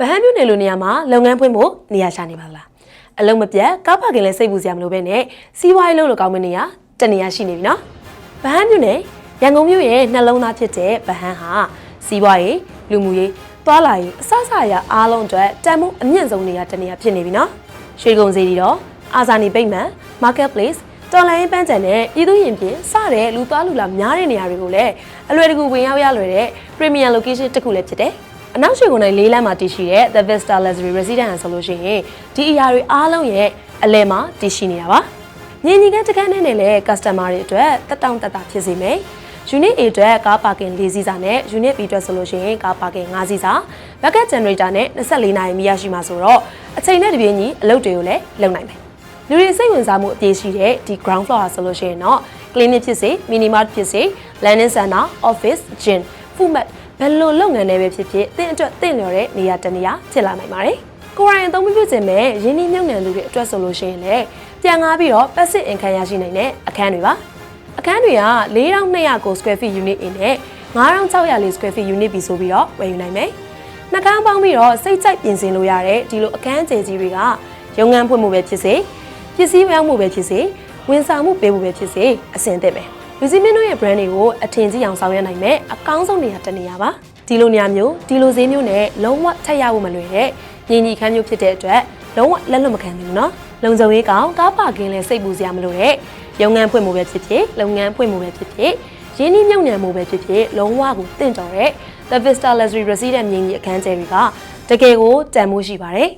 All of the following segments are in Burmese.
ဗဟန်းမြို့နယ်လိုနေရာမှာလုပ်ငန်းဖွင့်ဖို့နေရာရှာနေပါလားအလုံးမပြတ်ကားပါကင်လည်းစိတ်ပူစရာမလိုပဲနဲ့စီးပွားရေးလုပ်လို့ကောင်းမယ့်နေရာတနေရာရှိနေပြီနော်ဗဟန်းမြို့နယ်ရန်ကုန်မြို့ရဲ့နှလုံးသားဖြစ်တဲ့ဗဟန်းဟာစီးပွားရေးလူမှုရေးသွားလာရေးအစအစအရာအားလုံးအတွက်တန်ဖိုးအမြင့်ဆုံးနေရာတနေရာဖြစ်နေပြီနော်ရွှေကုံစီတီတော့အာဇာနီပိတ်မှန် marketplace တော်လိုင်းပန်းချန်နဲ့ပြည်သူရင်ပြင်စတဲ့လူသွားလူလာများတဲ့နေရာတွေကိုလည်းအလွယ်တကူဝင်ရောက်ရလွယ်တဲ့ premium location တစ်ခုလည်းဖြစ်တယ်။ အနောက်ရွှေကုန်းတိုင်းလေးလမ်းမှာတည်ရှိတဲ့ The Vista Luxury Residence ဆိုလို့ရှိရင်ဒီအရာတွေအားလုံးရဲ့အလဲမှာတည်ရှိနေတာပါ။ညီညီကတကန်းနဲ့လည်း customer တွေအတွက်တက်တောင့်တက်တာဖြစ်စေမယ်။ Unit A အတွက်ကားပါကင်၄စီးစာနဲ့ Unit B အတွက်ဆိုလို့ရှိရင်ကားပါကင်၅စီးစာ backup generator နဲ့24နာရီမိရရှိမှာဆိုတော့အချိန်နဲ့တပြေးညီအလုပ်တွေကိုလည်းလုပ်နိုင်မယ်။လူတွေစိတ်ဝင်စားမှုအပြည့်ရှိတဲ့ဒီ ground floor ဆိုလို့ရှိရင်တော့ clinic ဖြစ်စေ mini mart ဖြစ်စေ landing center office gym food mart ဘယ်လိုလုပ်ငန်းတွေပဲဖြစ်ဖြစ်တင့်အတွက်တင့်လျော်တဲ့နေရာတစ်နေရာဖြစ်လာနိုင်ပါတယ်။ကိုယ်တိုင်အသုံးမပြုခြင်းမဲ့ရင်းနှီးမြှုပ်နှံသူတွေအတွက်ဆိုလို့ရှိရင်လည်းပြန်ကားပြီးတော့ passive income ရရှိနိုင်တဲ့အခန်းတွေပါ။အခန်းတွေက4200ကို square feet unit အင်းနဲ့9600 square feet unit ပြီးဆိုပြီးတော့ဝယ်ယူနိုင်မယ်။နှကန်းပေါင်းပြီးတော့စိတ်ကြိုက်ပြင်ဆင်လို့ရတဲ့ဒီလိုအခန်းကျယ်ကြီးတွေကရုံငန်းဖွင့်မှုပဲဖြစ်စေပစ္စည်းပြောင်းမှုပဲဖြစ်စေဝန်ဆောင်မှုပေးမှုပဲဖြစ်စေအဆင်သင့်ပဲ လူစီမင်းတို့ရဲ့ brand တွေကိုအထင်ကြီးအောင်ဆောင်ရွက်နိုင်မဲ့အကောင်းဆုံးနေရာတစ်နေရာပါဒီလိုနေရာမျိုးဒီလိုဈေးမျိုးနဲ့လုံးဝထက်ရဖို့မလွယ်တဲ့ညီညီခန်းမျိုးဖြစ်တဲ့အတွက်လုံးဝလက်လွတ်မခံဘူးနော်လုံခြုံရေးကောင်ကားပါကင်းလဲစိတ်ပူစရာမလိုတဲ့ရုံငန်းဖွင့်မှုပဲဖြစ်ဖြစ်လုပ်ငန်းဖွင့်မှုပဲဖြစ်ဖြစ်ရင်းနှီးမြှုပ်နှံမှုပဲဖြစ်ဖြစ်လုံးဝကိုတင့်တော်တဲ့ The Vista Luxury Residence မြင်းကြီးအခန်းကျယ်တွေကတကယ်ကိုတန်ဖိုးရှိပါတယ်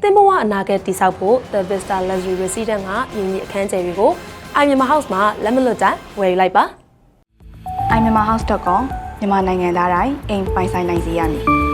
သင်ဘဝအနာဂတ်တည်ဆောက်ဖို့ The Vista Luxury Residence ကမြင်းကြီးအခန်းကျယ်တွေကို အိုင်မြန်မာ house မှာလက်မလွတ်တိုင်းဝယ်ယူလိုက်ပါ iMyanmarHouse.com မြန်မာနိုင်ငံသားတိုင်းအိမ်ပိုင်ဆိုင်နိုင်စေရမည်